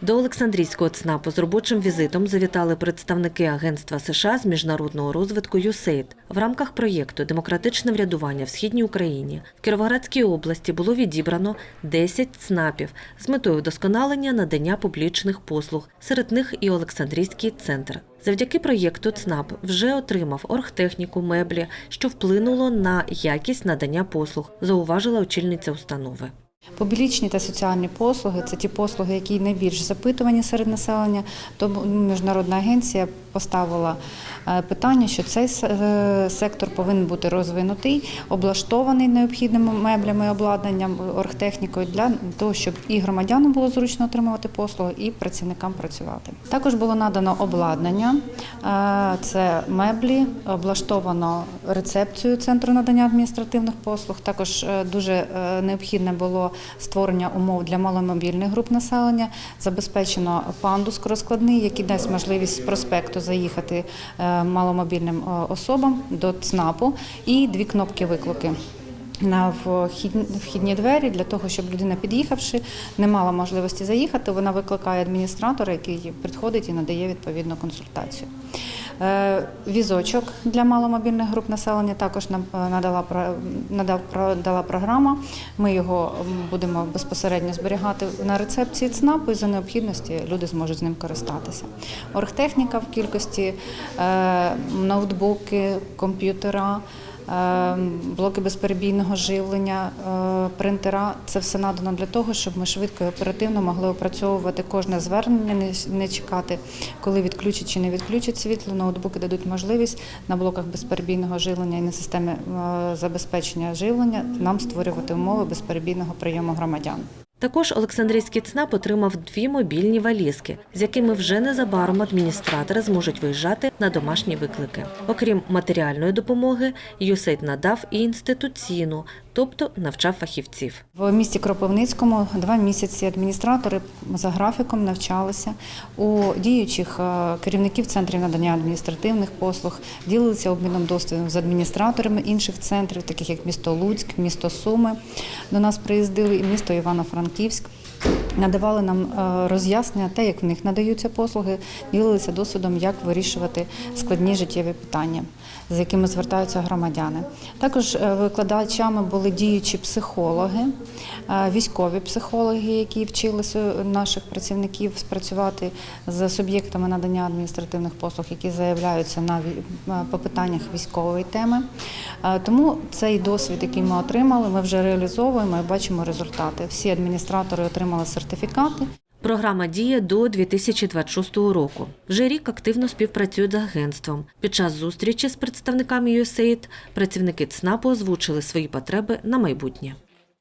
До Олександрійського ЦНАПу з робочим візитом завітали представники Агентства США з міжнародного розвитку USAID. В рамках проєкту Демократичне врядування в східній Україні в Кіровоградській області було відібрано 10 ЦНАПів з метою вдосконалення надання публічних послуг. Серед них і Олександрійський центр. Завдяки проєкту ЦНАП вже отримав оргтехніку, меблі, що вплинуло на якість надання послуг, зауважила очільниця установи. Публічні та соціальні послуги це ті послуги, які найбільш запитувані серед населення. Тому міжнародна агенція поставила е, питання, що цей е, сектор повинен бути розвинутий, облаштований необхідними меблями, обладнанням, оргтехнікою для того, щоб і громадянам було зручно отримувати послуги, і працівникам працювати. Також було надано обладнання, е, це меблі, облаштовано рецепцію центру надання адміністративних послуг. Також дуже необхідне було створення умов для маломобільних груп населення. Забезпечено пандус розкладний, який дасть можливість з проспекту заїхати е, маломобільним е, особам до ЦНАПу, і дві кнопки виклики. На вхідні, двері для того, щоб людина, під'їхавши, не мала можливості заїхати, вона викликає адміністратора, який підходить і надає відповідну консультацію. Е, Візочок для маломобільних груп населення також нам е, надала надав дала програма. Ми його будемо безпосередньо зберігати на рецепції ЦНАПу і за необхідності люди зможуть з ним користатися. Оргтехніка в кількості, е, ноутбуки, комп'ютера. Е, Блоки безперебійного живлення, е, принтера це все надано для того, щоб ми швидко і оперативно могли опрацьовувати кожне звернення, не- не чекати, коли відключать чи не відключать світло. Ноутбуки дадуть можливість на блоках безперебійного живлення і на системі е, забезпечення живлення нам створювати умови безперебійного прийому громадян. Також Олександрійський ЦНАП отримав дві мобільні валізки, з якими вже незабаром адміністратори зможуть виїжджати на домашні виклики. Окрім матеріальної допомоги, USAID надав і інституційну, тобто навчав фахівців. В місті Кропивницькому два місяці адміністратори за графіком навчалися у діючих е, керівників центрів надання адміністративних послуг, ділилися обміном досвідом з адміністраторами інших центрів, таких як місто Луцьк, місто Суми. До нас приїздили і місто Івано-Франківськ. Надавали нам е, роз'яснення, те, як в них надаються послуги, ділилися досвідом, як вирішувати складні життєві питання, з якими звертаються громадяни. Також е, викладачами були діючі психологи, військові психологи, які вчилися у наших працівників спрацювати з суб'єктами надання адміністративних послуг, які заявляються на по питаннях військової теми. Тому цей досвід, який ми отримали, ми вже реалізовуємо і бачимо результати. Всі адміністратори отримали сертифікати. Програма діє до 2026 року. Вже рік активно співпрацюють з агентством. Під час зустрічі з представниками USAID працівники ЦНАПу озвучили свої потреби на майбутнє.